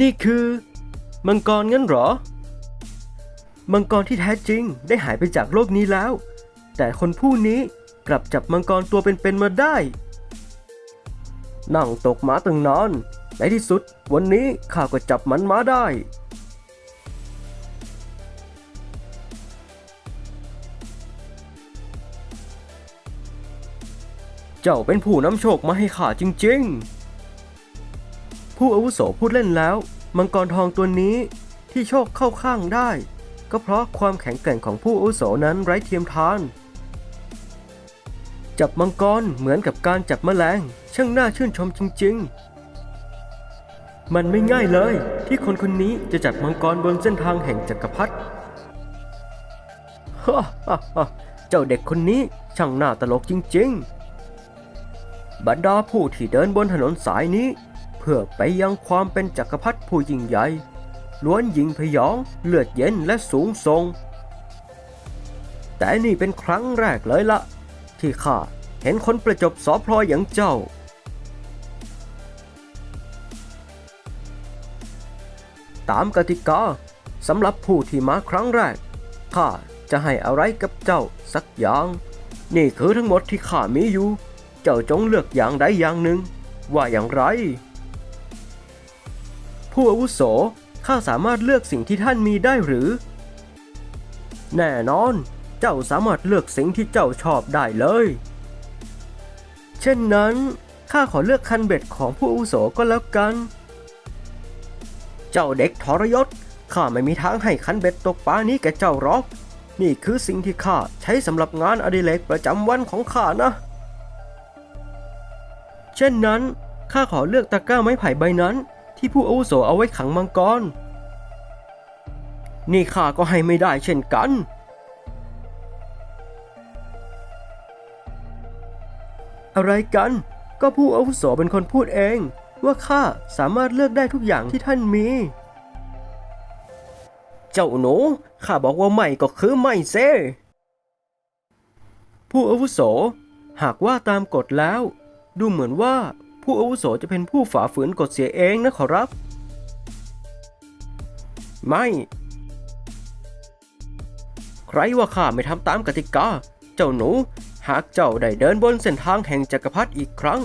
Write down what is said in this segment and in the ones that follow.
นี่คือ มังกรงั้นหรอ มังกรที่แท้จริงได้หายไปจากโลกนี้แล้ว แต่คนผู้นี้กลับจับมังกรตัวเป็นๆมาได้ นั่งตกม้าตั้งนานในที่สุดวันนี้ข้าก็จับมันมาได้ เจ้าเป็นผู้นำโชคมาให้ข้าจริง ๆ ผู้อาวุโสพูดเล่นแล้ว มังกรทองตัวนี้ที่โชคเข้าข้างได้ ก็เพราะความแข็งแกร่งของผู้อาวุโสนั้นไร้เทียมทาน จับมังกรเหมือนกับการจับแมลง ช่างน่าชื่นชมจริง ๆ มันไม่ง่ายเลย ที่คนคนนี้จะจับมังกรบนเส้นทางแห่งจักรพรรดิฮ่าฮ่าเจ้าเด็กคนนี้ช่างน่าตลกจริง ๆ บรรดาผู้ที่เดินบนถนนสายนี้ เพื่อไปยังความเป็นจักรพรรดิผู้ยิ่งใหญ่ล้วนยิงพยองเลือดเย็นและสูงทรง แต่นี่เป็นครั้งแรกเลยละ ที่ข้าเห็นคนประจบสอพลอยอย่างเจ้า ตามกติกาสำหรับผู้ที่มาครั้งแรกข้าจะให้อะไรกับเจ้าสักอย่าง นี่คือทั้งหมดที่ข้ามีอยู่ เจ้าจงเลือกอย่างใดอย่างหนึ่ง ว่าอย่างไร ผู้อาวุโส ข้าสามารถเลือกสิ่งที่ท่านมีได้หรือ แน่นอน เจ้าสามารถเลือกสิ่งที่เจ้าชอบได้เลย เช่นนั้นข้าขอเลือกคันเบ็ดของผู้อาวุโสก็แล้วกัน เจ้าเด็กทรยศข้าไม่มีทางให้คันเบ็ดตกปลานี้แกเจ้าหรอก นี่คือสิ่งที่ข้าใช้สำหรับงานอดิเรกประจำวันของข้านะ เช่นนั้นข้าขอเลือกตะกร้าไม้ไผ่ใบนั้น ที่ผู้อาวุโสเอาไว้ขังมังกร นี่ข้าก็ให้ไม่ได้เช่นกัน อะไรกัน ก็ผู้อาวุโสเป็นคนพูดเอง ว่าข้าสามารถเลือกได้ทุกอย่างที่ท่านมี เจ้าหนูข้าบอกว่าไม่ก็คือไม่เซผู้อาวุโส หากว่าตามกฎแล้ว ดูเหมือนว่า ผู้อาวุโสจะเป็นผู้ฝ่าฝืนกฎเสียเองนะขอรับ ไม่ ใครว่าข้าไม่ทำตามกติกา เจ้าหนู หากเจ้าได้เดินบนเส้นทางแห่งจักรพรรดิอีกครั้ง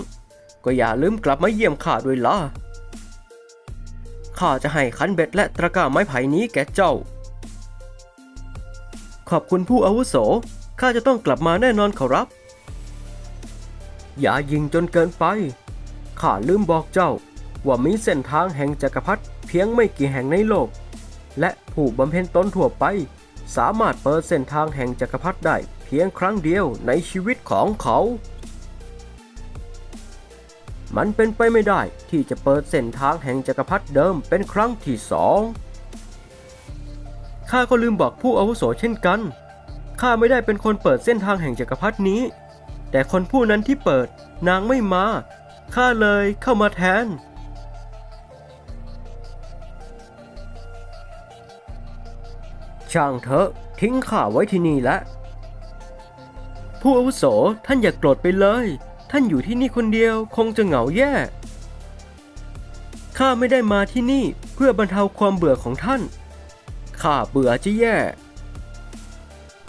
ก็อย่าลืมกลับมาเยี่ยมข้าด้วยล่ะข้าจะให้คันเบ็ดและตะกร้าไม้ไผ่นี้แก่เจ้า ขอบคุณผู้อาวุโส ข้าจะต้องกลับมาแน่นอนขอรับ อย่ายิงจนเกินไป ข้าลืมบอกเจ้า ว่ามีเส้นทางแห่งจักรพรรดิเพียงไม่กี่แห่งในโลก และผู้บำเพ็ญตนทั่วไป สามารถเปิดเส้นทางแห่งจักรพรรดิได้เพียงครั้งเดียวในชีวิตของเขา มันเป็นไปไม่ได้ที่จะเปิดเส้นทางแห่งจักรพรรดิเดิมเป็นครั้งที่สองข้าก็ลืมบอกผู้อาวุโสเช่นกัน ข้าไม่ได้เป็นคนเปิดเส้นทางแห่งจักรพรรดินี้ แต่คนผู้นั้นที่เปิดนางไม่มา ข้าเลยเข้ามาแทน ช่างเถอะทิ้งข้าไว้ที่นี่แล้วผู้อาวุโสท่านอย่ากโกรธไปเลย ท่านอยู่ที่นี่คนเดียวคงจะเหงาแย่ ข้าไม่ได้มาที่นี่เพื่อบรรเทาความเบื่อของท่าน ข้าเบื่อจะแย่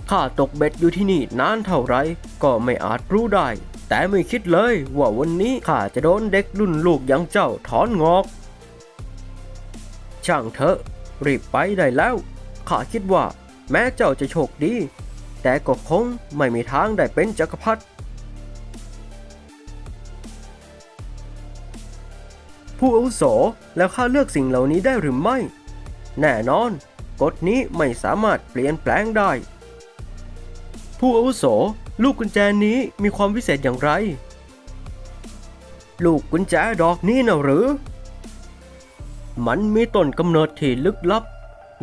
ข้าตกเบ็ดอยู่ที่นี่นานเท่าไรก็ไม่อาจรู้ได้ แต่ไม่คิดเลยว่าวันนี้ข้าจะโดนเด็กรุ่นลูกอย่างเจ้าถอนงอก ช่างเถอะ รีบไปได้แล้วข้าคิดว่าแม้เจ้าจะโชคดี แต่ก็คงไม่มีทางได้เป็นจักรพรรดิผู้อาวุโสแล้วข้าเลือกสิ่งเหล่านี้ได้หรือไม่ แน่นอน กฎนี้ไม่สามารถเปลี่ยนแปลงได้ ผู้อาวุโส ลูกกุญแจนี้มีความวิเศษอย่างไร ลูกกุญแจดอกนี้นะหรือ มันมีต้นกำเนิดที่ลึกลับ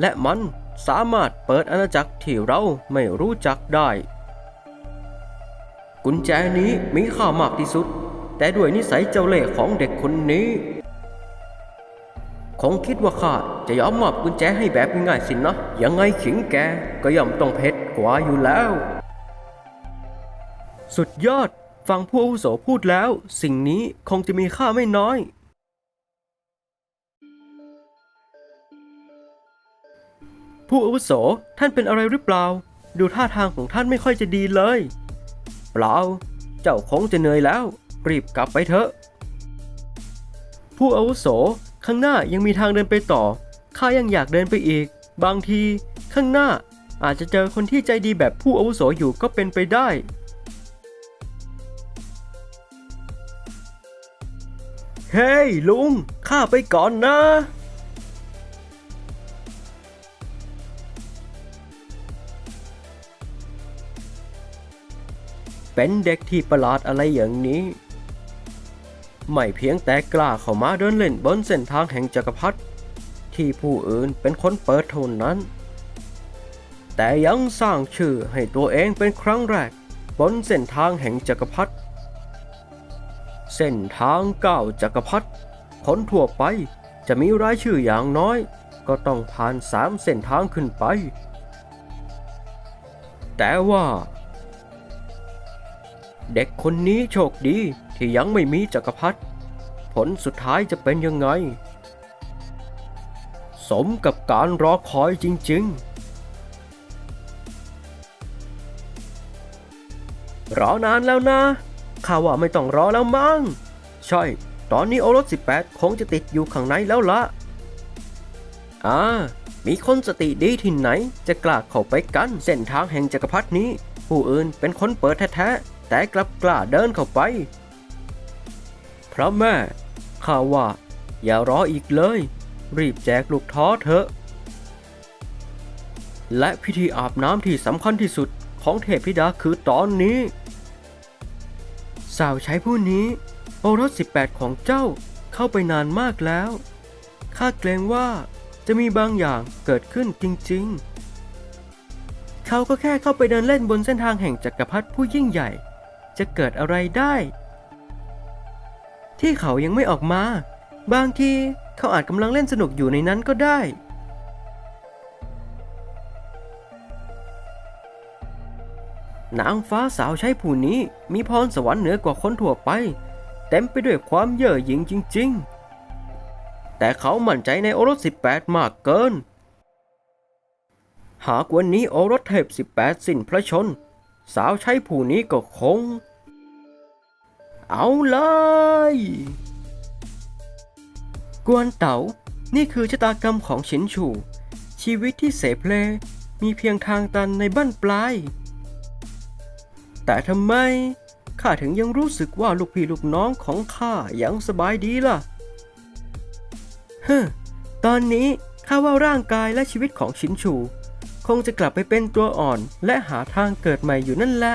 และมันสามารถเปิดอาณาจักรที่เราไม่รู้จักได้ กุญแจนี้มีค่ามากที่สุด แต่ด้วยนิสัยเจ้าเล่ห์ของเด็กคนนี้คงคิดว่าข้าจะยอมมอบกุญแจให้แบบง่ายๆสินนะยังไงขิงแกก็ย่อมต้องเพชรกว่าอยู่แล้ว สุดยอด ฟังผู้อาวุโสพูดแล้ว สิ่งนี้คงจะมีค่าไม่น้อย ผู้อาวุโสท่านเป็นอะไรหรือเปล่า ดูท่าทางของท่านไม่ค่อยจะดีเลย เปล่า เจ้าคงจะเหนื่อยแล้ว รีบกลับไปเถอะ ผู้อาวุโสข้างหน้ายังมีทางเดินไปต่อ ข้ายังอยากเดินไปอีก บางที ข้างหน้าอาจจะเจอคนที่ใจดีแบบผู้อาวุโสอยู่ก็เป็นไปได้ เฮ้ยลุง ข้าไปก่อนนะ เป็นเด็กที่ประหลาดอะไรอย่างนี้ ไม่เพียงแต่กล้าเข้ามาเดินเล่นบนเส้นทางแห่งจักรพรรดิที่ผู้อื่นเป็นคนเปิดเท่านั้น แต่ยังสร้างชื่อให้ตัวเองเป็นครั้งแรก บนเส้นทางแห่งจักรพรรดิ เส้นทางก้าวจักรพรรดิคนทั่วไปจะมีรายชื่ออย่างน้อย ก็ต้องผ่านสามเส้นทางขึ้นไป แต่ว่า เด็กคนนี้โชคดีที่ยังไม่มีจักรพรรดิผลสุดท้ายจะเป็นยังไง สมกับการรอคอยจริง ๆ รอนานแล้วนะ ข้าว่าไม่ต้องรอแล้วมั้ง ใช่ ตอนนี้โอรส 18 คงจะติดอยู่ข้างในแล้วละอ่า มีคนสติดีที่ไหน จะกล้าเข้าไปกันเส้นทางแห่งจักรพรรดินี้ ผู้อื่นเป็นคนเปิดแท้ๆ แต่กลับกล้าเดินเข้าไป พระแม่ ข้าว่า อย่ารออีกเลย รีบแจกลูกท้อเถอะ และพิธีอาบน้ำที่สำคัญที่สุดของเทพธิดาคือตอนนี้ สาวใช้ผู้นี้ โอรส 18 ของเจ้าเข้าไปนานมากแล้วข้าเกรงว่าจะมีบางอย่างเกิดขึ้นจริงๆ เขาก็แค่เข้าไปเดินเล่นบนเส้นทางแห่งจักรพรรดิผู้ยิ่งใหญ่ จะเกิดอะไรได้ ที่เขายังไม่ออกมา บางทีเขาอาจกำลังเล่นสนุกอยู่ในนั้นก็ได้ นางฟ้าสาวใช้ผู้นี้มีพรสวรรค์เหนือกว่าคนทั่วไป เต็มไปด้วยความเย่อหยิ่งจริง ๆ แต่เขามั่นใจในโอรส 18 มากเกิน หากวันนี้โอรสเทพ 18 สิ้นพระชน สาวใช้ผู้นี้ก็คง เอาเลยกวนเต๋านี่คือชะตากรรมของฉินฉูชีวิตที่เสเพลมีเพียงทางตันในบั้นปลาย แต่ทำไมข้าถึงยังรู้สึกว่าลูกพี่ลูกน้องของข้ายังสบายดีล่ะเฮ้อตอนนี้ข้าว่าร่างกายและชีวิตของชินชู คงจะกลับไปเป็นตัวอ่อนและหาทางเกิดใหม่อยู่นั่นแหละ